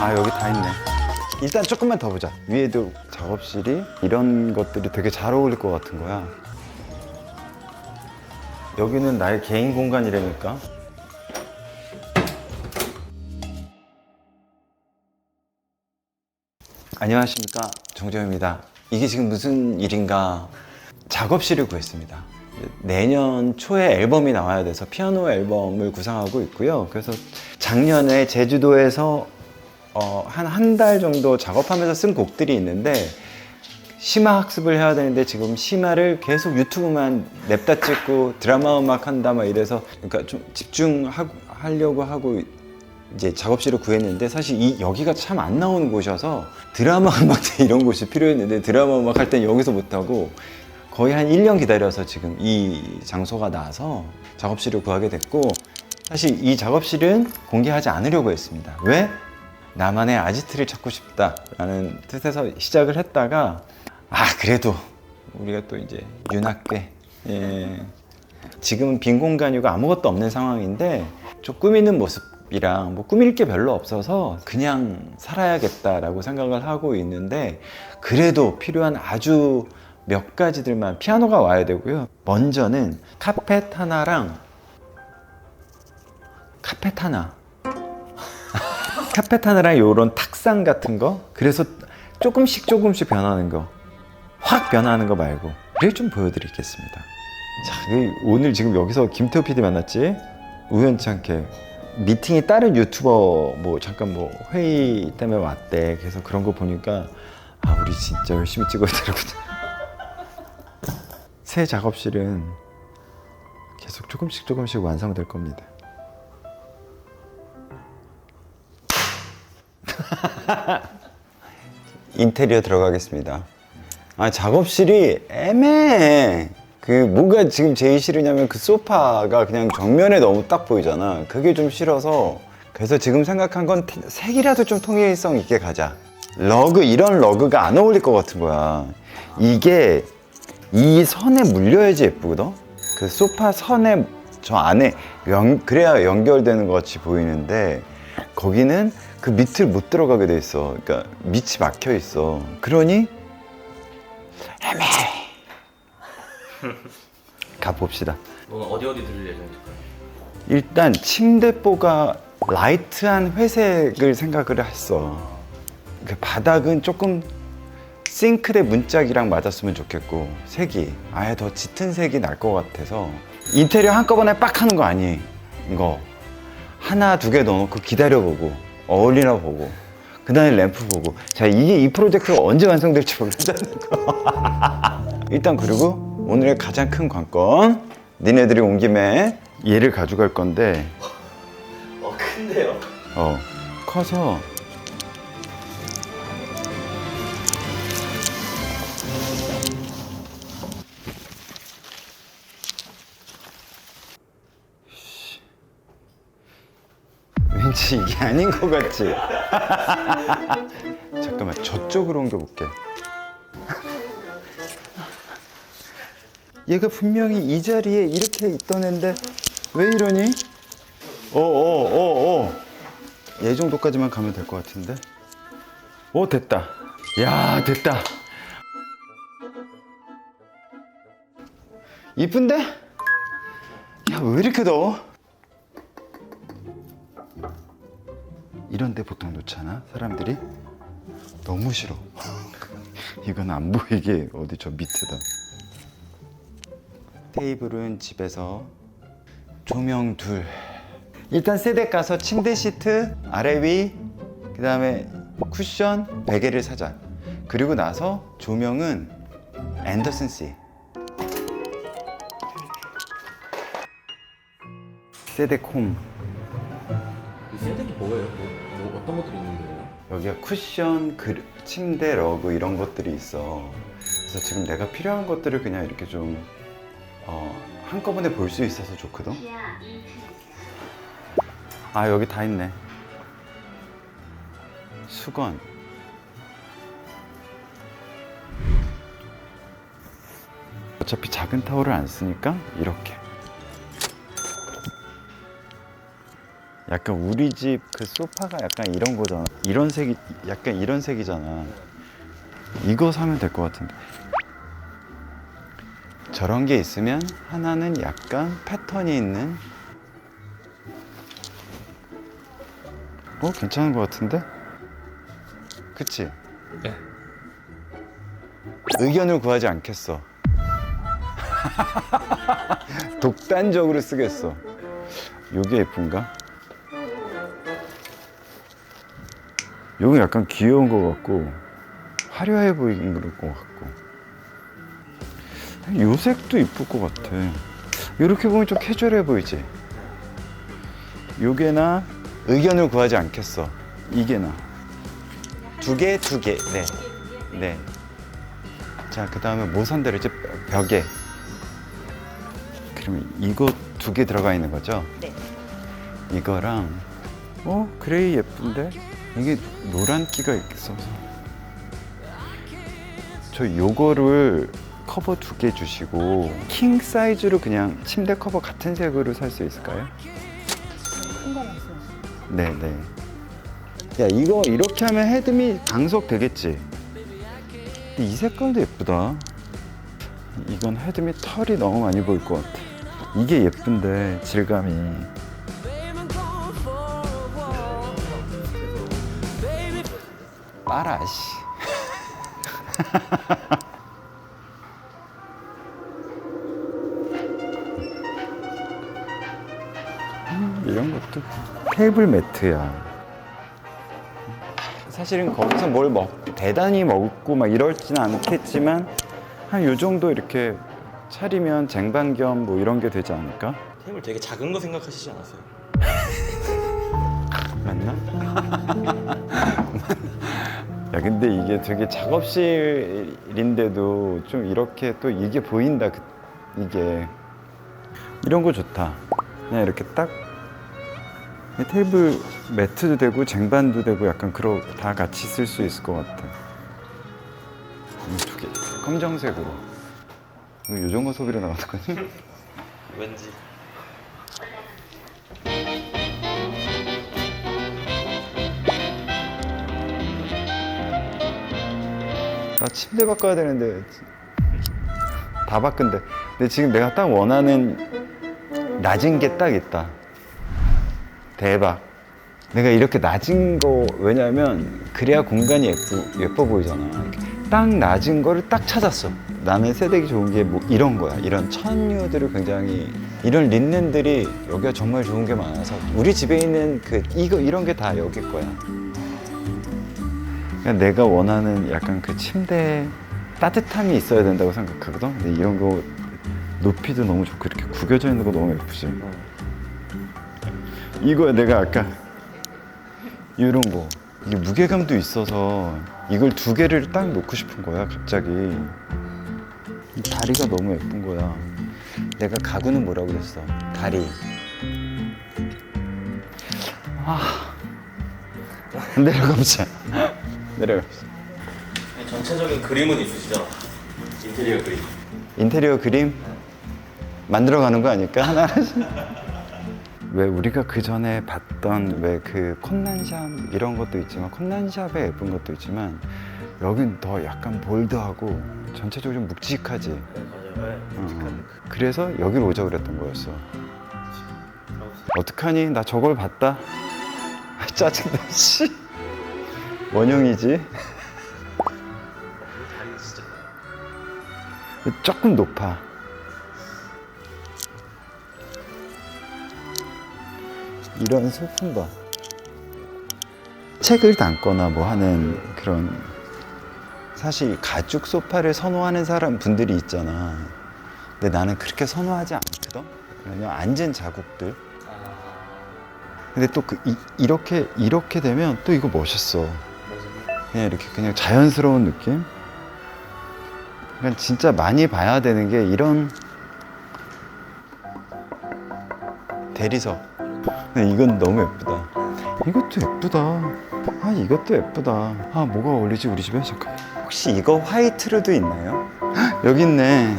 아 여기 다 있네. 일단 조금만 더 보자. 위에도 작업실이 이런 것들이 되게 잘 어울릴 것 같은 거야. 여기는 나의 개인 공간이라니까. 안녕하십니까 정재호입니다. 이게 지금 무슨 일인가? 작업실을 구했습니다. 내년 초에 앨범이 나와야 돼서 피아노 앨범을 구상하고 있고요. 그래서 작년에 제주도에서 어, 한 한 달 정도 작업하면서 쓴 곡들이 있는데 심화 학습을 해야 되는데 지금 심화를 계속 유튜브만 냅다 찍고 드라마 음악 한다 막 이래서 그러니까 좀 집중하려고 하고 이제 작업실을 구했는데 사실 이 여기가 참 안 나오는 곳이어서 드라마 음악 때 이런 곳이 필요했는데 드라마 음악 할 땐 여기서 못 하고 거의 한 1년 기다려서 지금 이 장소가 나와서 작업실을 구하게 됐고 사실 이 작업실은 공개하지 않으려고 했습니다. 왜? 나만의 아지트를 찾고 싶다라는 뜻에서 시작을 했다가 아 그래도 우리가 또 이제 윤학계 예. 지금은 빈 공간이고 아무것도 없는 상황인데 좀 꾸미는 모습이랑 뭐 꾸밀 게 별로 없어서 그냥 살아야겠다라고 생각을 하고 있는데 그래도 필요한 아주 몇 가지들만 피아노가 와야 되고요. 먼저는 카펫 하나랑 카펫 하나 카펫 하나랑 요런 탁상 같은 거? 그래서 조금씩 조금씩 변하는 거. 확 변하는 거 말고. 를 좀 보여드리겠습니다. 자그 오늘 지금 여기서 김태호 PD 만났지? 우연치 않게. 미팅이 다른 유튜버 뭐 잠깐 뭐 회의 때문에 왔대. 그래서 그런 거 보니까 아 우리 진짜 열심히 찍어야 되는구나. 새 작업실은 계속 조금씩 조금씩 완성될 겁니다 인테리어 들어가겠습니다. 아 작업실이 애매해. 그 뭐가 지금 제일 싫으냐면 그 소파가 그냥 정면에 너무 딱 보이잖아. 그게 좀 싫어서 그래서 지금 생각한 건 태- 색이라도 좀 통일성 있게 가자. 러그 이런 러그가 안 어울릴 것 같은 거야. 이게 이 선에 물려야지 예쁘거든. 그 소파 선에 저 안에 연, 그래야 연결되는 것 같이 보이는데 거기는 그 밑을 못 들어가게 돼 있어. 그러니까 밑이 막혀 있어. 그러니 애매해. 가 봅시다. 뭐가 어디 어디 들릴 예정일까요? 일단 침대보가 라이트한 회색을 생각을 했어. 그 바닥은 조금 싱크대 문짝이랑 맞았으면 좋겠고 색이 아예 더 짙은 색이 날 것 같아서 인테리어 한꺼번에 빡 하는 거 아니 이거 하나 두 개 넣어놓고 기다려보고 어울리나 보고 그 다음에 램프 보고 자 이게 이 프로젝트가 언제 완성될지 모른다는 거 일단 그리고 오늘의 가장 큰 관건 니네들이 온 김에 얘를 가져갈 건데 어 큰데요? 어 커서 왠지 이게 아닌 것 같지? 잠깐만 저쪽으로 옮겨볼게 얘가 분명히 이 자리에 이렇게 있던 앤데 왜 이러니? 오오오오 얘 정도까지만 가면 될 것 같은데 오 됐다 야 됐다 이쁜데? 야 왜 이렇게 더워? 이런 데 보통 놓잖아? 사람들이? 너무 싫어. 이건 안 보이게 어디 저 밑에다. 테이블은 집에서. 조명 둘. 일단 세대 가서 침대 시트 아래 위 그 다음에 쿠션 베개를 사자. 그리고 나서 조명은 앤더슨 씨. 세대콤. 이 샌드기 뭐예요? 어떤 것들이 있는 거예요? 여기가 쿠션 그 침대 러그 이런 것들이 있어. 그래서 지금 내가 필요한 것들을 그냥 이렇게 좀 어, 한꺼번에 볼 수 있어서 좋거든? 아 여기 다 있네. 수건. 어차피 작은 타월을 안 쓰니까 이렇게 약간 우리 집 그 소파가 약간 이런 거잖아. 이런 색이 약간 이런 색이잖아. 이거 사면 될 것 같은데. 저런 게 있으면 하나는 약간 패턴이 있는. 어 괜찮은 것 같은데? 그치? 네. 의견을 구하지 않겠어. 독단적으로 쓰겠어. 요게 예쁜가? 요건 약간 귀여운 것 같고 화려해 보이는 것 같고 요 색도 이쁠 것 같아. 이렇게 보면 좀 캐주얼해 보이지? 요게나 의견을 구하지 않겠어. 이게나 두 개, 두 개. 네. 네. 자, 그 다음에 뭐 산다 그랬지? 벽에. 그러면 이거 두 개 들어가 있는 거죠? 네. 이거랑, 어, 그레이 예쁜데? 이게 노란기가 있어서. 저 요거를 커버 두 개 주시고, 킹 사이즈로 그냥 침대 커버 같은 색으로 살 수 있을까요? 큰거 말씀하시죠? 네네. 야 이거 이렇게 하면 헤드미 강석 되겠지. 근데 이 색깔도 예쁘다. 이건 헤드미 털이 너무 많이 보일 것 같아. 이게 예쁜데 질감이. 빨아 씨. 음, 이런 것도 테이블 매트야. 사실은 거기서 뭘 먹, 대단히 먹고 막 이럴지는 않겠지만 한 요 정도 이렇게 차리면 쟁반 겸 뭐 이런 게 되지 않을까? 테이블 되게 작은 거 생각하시지 않았어요? 맞나? 야 근데 이게 되게 작업실인데도 좀 이렇게 또 이게 보인다 그- 이게. 이런 거 좋다. 그냥 이렇게 딱 테이블 매트도 되고 쟁반도 되고 약간 그러 다 같이 쓸 수 있을 것 같아. 두개. 검정색으로. 이거 요정도 소비로 거지? 왠지 침대 바꿔야 되는데 다 바꾼대. 근데 지금 내가 딱 원하는 낮은 게 딱 있다. 대박. 내가 이렇게 낮은 거 왜냐면 그래야 공간이 예쁘, 예뻐 보이잖아. 딱 낮은 거를 딱 찾았어. 나는 새댁이 좋은 게 뭐 이런 거야. 이런 천유들을 굉장히 이런 린넨들이 여기가 정말 좋은 게 많아서 우리 집에 있는 그 이거 이런 게 다 여기 거야. 그냥 내가 원하는 약간 그 침대 따뜻함이 있어야 된다고 생각하거든. 근데 이런 거 높이도 너무 좋고 이렇게 구겨져 있는 거 너무 예쁘지. 이거야 내가 아까 이런 거 이게 무게감도 있어서 이걸 두 개를 딱 놓고 싶은 거야 갑자기. 이 다리가 너무 예쁜 거야. 내가 가구는 뭐라고 그랬어? 다리. 아 내려가보자. 내려가보자. 전체적인 그림은 있으시죠? 인테리어 그림. 인테리어 그림? 만들어가는 거 아닐까? 하나씩 왜 우리가 그 전에 봤던 왜그 콘난샵 이런 것도 있지만 콘난샵에 예쁜 것도 있지만 여긴 더 약간 볼드하고 전체적으로 좀 묵직하지. 네 맞아요. 어, 그래서 여기로 오자 그랬던 거였어. 어떡하니? 나 저걸 봤다? 아, 짜증나 씨 원형이지 조금 높아. 이런 소품 봐. 책을 담거나 뭐 하는 그런 사실 가죽 소파를 선호하는 사람 분들이 있잖아. 근데 나는 그렇게 선호하지 않거든. 왜냐면 앉은 자국들. 근데 또 그 이렇게 이렇게 되면 또 이거 멋있어. 그냥 이렇게 그냥 자연스러운 느낌. 그러니까 진짜 많이 봐야 되는 게 이런 대리석. 이건 너무 예쁘다. 이것도 예쁘다. 아 이것도 예쁘다. 아 뭐가 어울리지 우리 집에 잠깐. 혹시 이거 화이트로도 있나요? 헉, 여기 있네.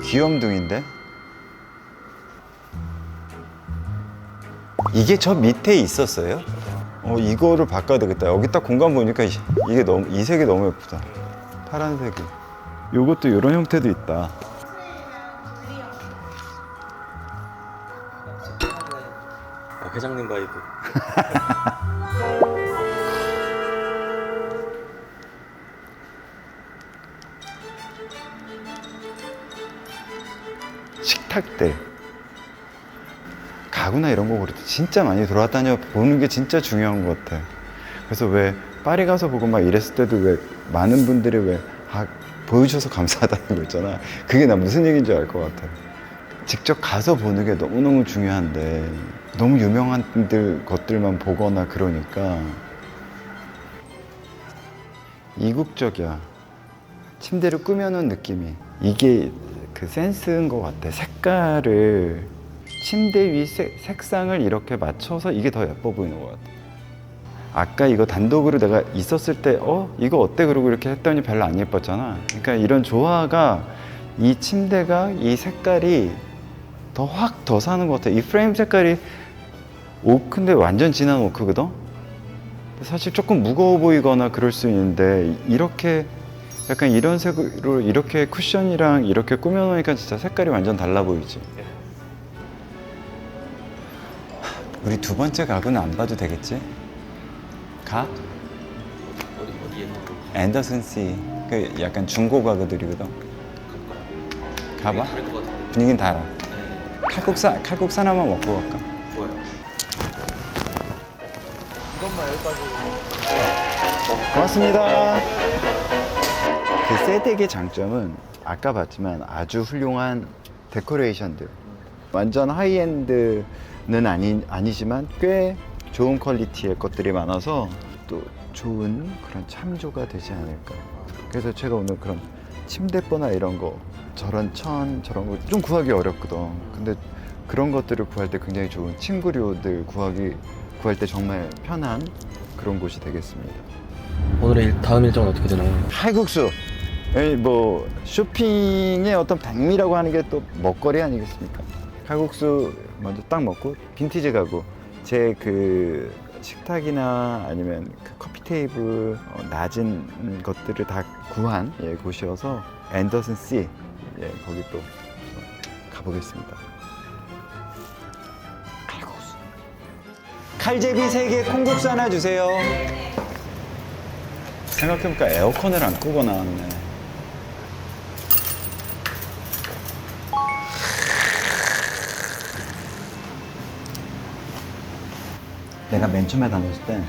귀염둥인데? 이게 저 밑에 있었어요? 어 이거를 바꿔야 되겠다. 여기 딱 공간 보니까 이- 이게 너무 이 색이 너무 예쁘다. 파란색이. 요것도 이런 형태도 있다. 아, 회장님 바이브. 식탁들 가구나 이런 거 그래도 진짜 많이 돌아다녀 보는 게 진짜 중요한 것 같아. 그래서 왜 파리 가서 보고 막 이랬을 때도 왜 많은 분들이 왜 아, 보여주셔서 감사하다는 거 있잖아. 그게 나 무슨 얘기인지 알 것 같아. 직접 가서 보는 게 너무너무 중요한데 너무 유명한 것들만 보거나 그러니까. 이국적이야. 침대를 꾸며놓은 느낌이. 이게 그 센스인 것 같아. 색깔을 침대 위 색, 색상을 이렇게 맞춰서 이게 더 예뻐 보이는 것 같아 아까 이거 단독으로 내가 있었을 때 어? 이거 어때? 그러고 이렇게 했더니 별로 안 예뻤잖아 그러니까 이런 조화가 이 침대가 이 색깔이 더 확 더 사는 것 같아 이 프레임 색깔이 오크인데 완전 진한 오크거든 사실 조금 무거워 보이거나 그럴 수 있는데 이렇게 약간 이런 색으로 이렇게 쿠션이랑 이렇게 꾸며놓으니까 진짜 색깔이 완전 달라 보이지. 우리 두 번째 가구는 안 봐도 되겠지? 가? 어디 어디에 앤더슨 씨. 그 약간 중고 가구들이거든. 가봐. 분위기는. 네. 칼국수 칼국수 하나만 먹고 갈까? 좋아요. 고맙습니다. 그 세덱의 장점은 아까 봤지만 아주 훌륭한 데코레이션들. 완전 하이엔드 는 아니, 아니지만 꽤 좋은 퀄리티의 것들이 많아서 또 좋은 그런 참조가 되지 않을까. 그래서 제가 오늘 그런 침대보나 이런 거 저런 천 저런 거 좀 구하기 어렵거든. 근데 그런 것들을 구할 때 굉장히 좋은 침구류들 구하기 구할 때 정말 편한 그런 곳이 되겠습니다. 오늘의 일, 다음 일정은 어떻게 되나요? 칼국수. 에이, 뭐 쇼핑의 어떤 백미라고 하는 게 또 먹거리 아니겠습니까? 칼국수 먼저 딱 먹고 빈티지 가구 제 그 식탁이나 아니면 그 커피 테이블 어, 낮은 것들을 다 구한 예, 곳이어서 앤더슨 씨 예, 거기 또 가보겠습니다. 칼국수. 칼제비 3개 콩국수 하나 주세요. 생각해보니까 에어컨을 안 끄고 나왔네. 내가 맨 처음에 다녔을 때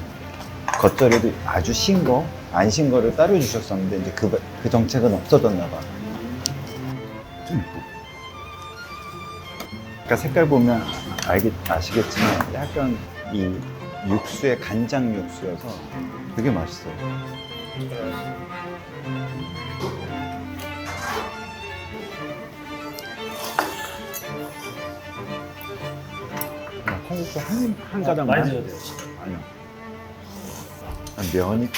겉절이도 아주 신 거, 안 신 거를 따로 주셨었는데 이제 그, 그 정책은 없어졌나 봐. 좀 이쁘. 그러니까 색깔 보면 알겠, 아시겠지만 약간 이 육수의 간장 육수여서 되게 맛있어요. 아, 콩국수 한, 한 가닥만? 많이 드셔도 돼요. 아니요. 아, 면이,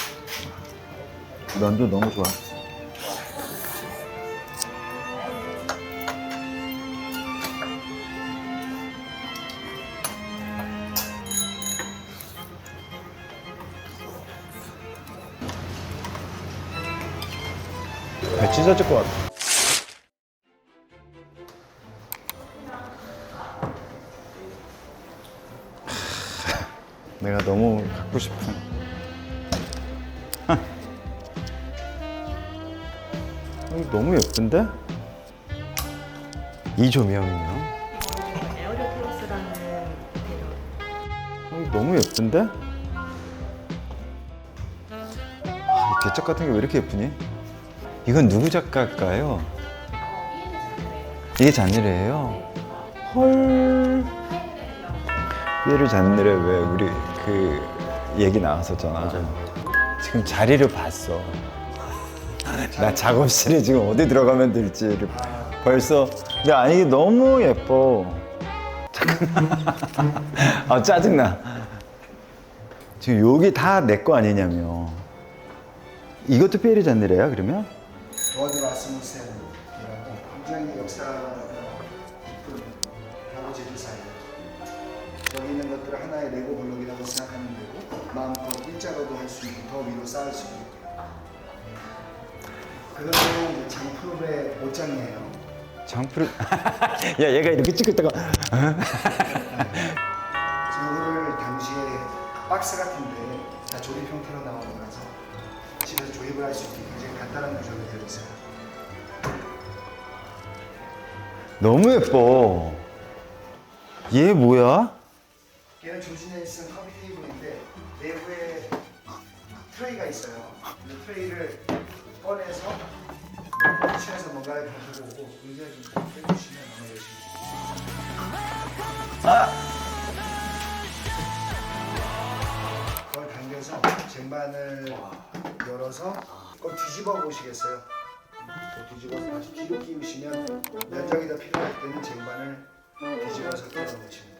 면도 너무 좋아. 배 찢어질 것 같아. 내가 너무 갖고 싶은. 하. 이거 너무 예쁜데? 이 조명이요? 에어리어 플러스라는 배로 이거 너무 예쁜데? 아, 이 개척 같은 게 왜 이렇게 예쁘니? 이건 누구 작가일까요? 이게 잔일이에요? 헐. 피에르 잔일에 왜 우리 그 얘기 나왔었잖아. 맞아요. 지금 자리를 봤어. 나 작업실에 지금 어디 들어가면 될지를 벌써. 근데 아니 이게 너무 예뻐. 잠깐만. 아 짜증나. 지금 여기 다 내 거 아니냐며. 이것도 피에르 잔느레야 그러면? 도와드라 스무센이라고 굉장히 역사가 깊은 하고 제주사예요. 여기 있는 것들을 하나의 레고 마음껏 일자로도 할 수 있고 더 위로 쌓을 수도 있고요. 그것은 장프로의 옷장이에요. 장프를 야 얘가 이렇게 찍을 때가 이거를 당시에 박스 같은데 다 조립 형태로 나온 거라서 집에서 조립을 할 수 있게 굉장히 간단한 구조로 되어 있어요. 너무 예뻐. 얘 뭐야? 얘는 쓴 커피 테이블인데 내부에 트레이가 있어요. 이 트레이를 꺼내서 층에서 뭔가를 가지고 오고 의자에 좀 빼주시면 아마 열심히 그걸 당겨서 쟁반을 열어서 그걸 뒤집어 보시겠어요? 또 뒤집어서 다시 뒤로 끼우시면 면적이 더 필요할 때는 쟁반을 뒤집어서 끼워 넣으시면 돼요.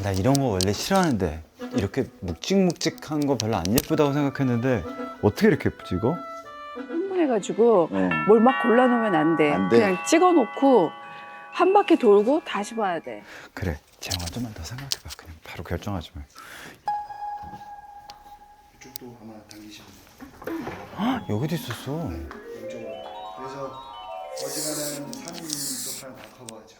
아, 나 이런 거 원래 싫어하는데 이렇게 묵직묵직한 거 별로 안 예쁘다고 생각했는데 어떻게 이렇게 예쁘지 이거? 흥분해가지고 뭘막 골라놓으면 안 돼. 안 돼. 그냥 찍어놓고 한 바퀴 돌고 다시 봐야 돼. 그래 재영아 좀만 더 생각해봐 그냥 바로 결정하지 말 이쪽도 아마 당기시면. 아, 여기도 있었어 이쪽으로. 그래서 어지간한 3인 소파는 다 커버하죠.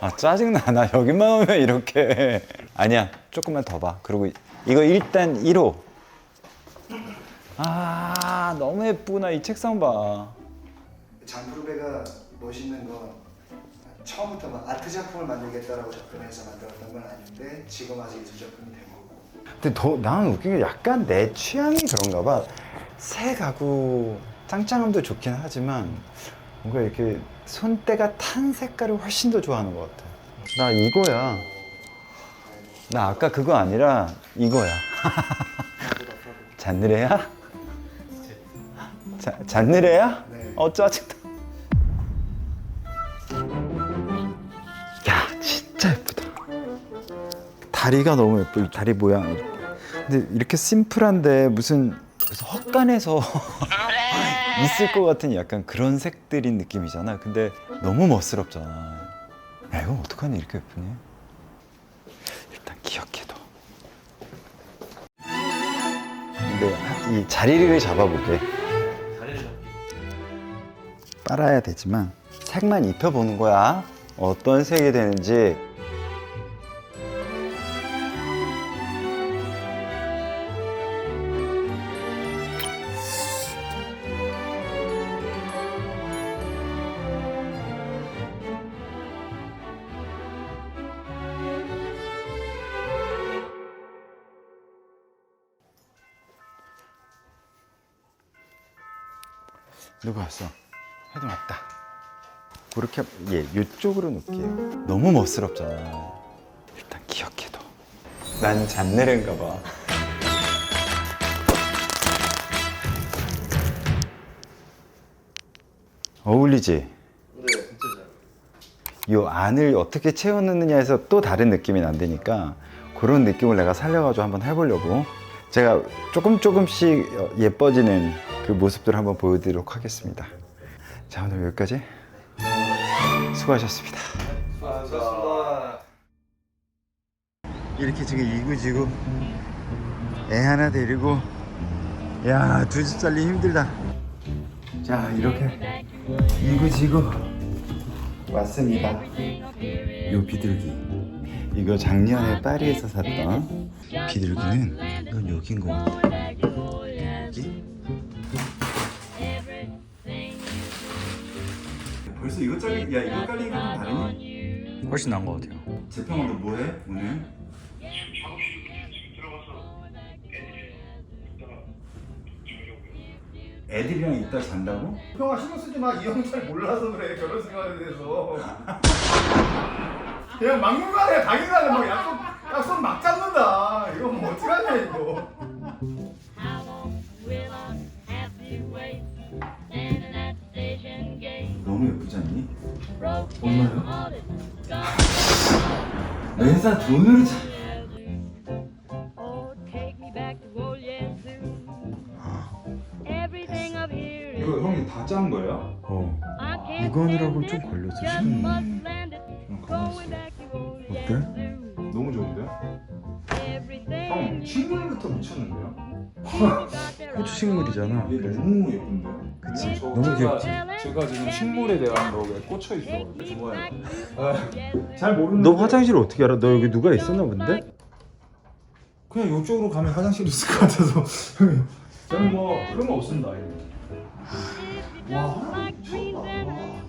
아 짜증나. 나 여기만 오면 이렇게. 아니야. 조금만 더 봐. 그리고 이거 일단 1호. 아 너무 예쁘구나 이 책상 봐. 장프루베가 멋있는 건 처음부터 막 아트 작품을 만들겠다라고 접근해서 만들었던 건 아닌데 지금 와서 예술 작품이 된 거고. 근데 더 나는 웃긴 게 약간 내 취향이 그런가 봐. 새 가구 짱짱함도 좋긴 하지만 뭔가 이렇게 손때가 탄 색깔을 훨씬 더 좋아하는 것 같아. 나 이거야. 나 아까 그거 아니라 이거야. 잔느레야? 자, 잔느레야? 네. 어 짜증나. 야 진짜 예쁘다. 다리가 너무 예뻐. 이 다리 모양. 근데 이렇게 심플한데 무슨 무슨 헛간에서 있을 것 같은 약간 그런 색들인 느낌이잖아. 근데 너무 멋스럽잖아. 야 이거 어떡하니 이렇게 예쁘니? 일단 기억해둬. 근데 이 자리를 잡아볼게. 빨아야 되지만 색만 입혀보는 거야. 어떤 색이 되는지. 누구 왔어? 헤드 왔다. 그렇게 예 이쪽으로 놓을게요. 너무 멋스럽잖아. 일단 기억해둬. 난 잔느레인가 봐. 어울리지? 네. 이 안을 어떻게 채워 넣느냐에서 또 다른 느낌이 난다니까 그런 느낌을 내가 살려가지고 한번 해보려고 제가 조금 조금씩 예뻐지는 그 모습들을 한번 보여드리도록 하겠습니다. 자 오늘 여기까지 수고하셨습니다. 수고하셨습니다. 이렇게 지금 이구지구 애 하나 데리고 야 두 집 살리 힘들다 자 이렇게 이구지구 왔습니다 요 비둘기 이거 작년에 파리에서 샀던 비둘기는 이건 여긴 것 같아 벌써 이거 잘리 야 이거 깔리는 건 다르니? 훨씬 나은 것 같아요 재평아 너 뭐해 오늘? 애들이랑 이따 잔다고? 형아 신경 쓰지 마. 이 형 잘 몰라서 그래. 결혼 생활에 대해서. 그냥 막무가내 당연하게 막 약속 약속 막 잡는다. 이거 뭐 어떡하냐 이거. Hearted, 회사 돈으로 자. oh, day 이거 형이 다 짠 거예요? 어. I can't 이거 하느라고 stand 좀. 걸렸어, 시간이. 가만 있어. 어때? 너무 좋은데? 형 식물부터 미쳤는데요? 호주 식물이잖아. 얘 그래서 너무 예쁜데? 그치. 저- 너무 제가- 귀엽지. 제가 지금 식물에 대한 거에 꽂혀 있어가지고 좋아요. Yes, 잘 모르는데 너 화장실 어떻게 알아? 너 여기 누가 있었나 본데? 그냥 이쪽으로 가면 화장실 있을 것 같아서 저는 뭐 그런 거 없습니다. don't like green, then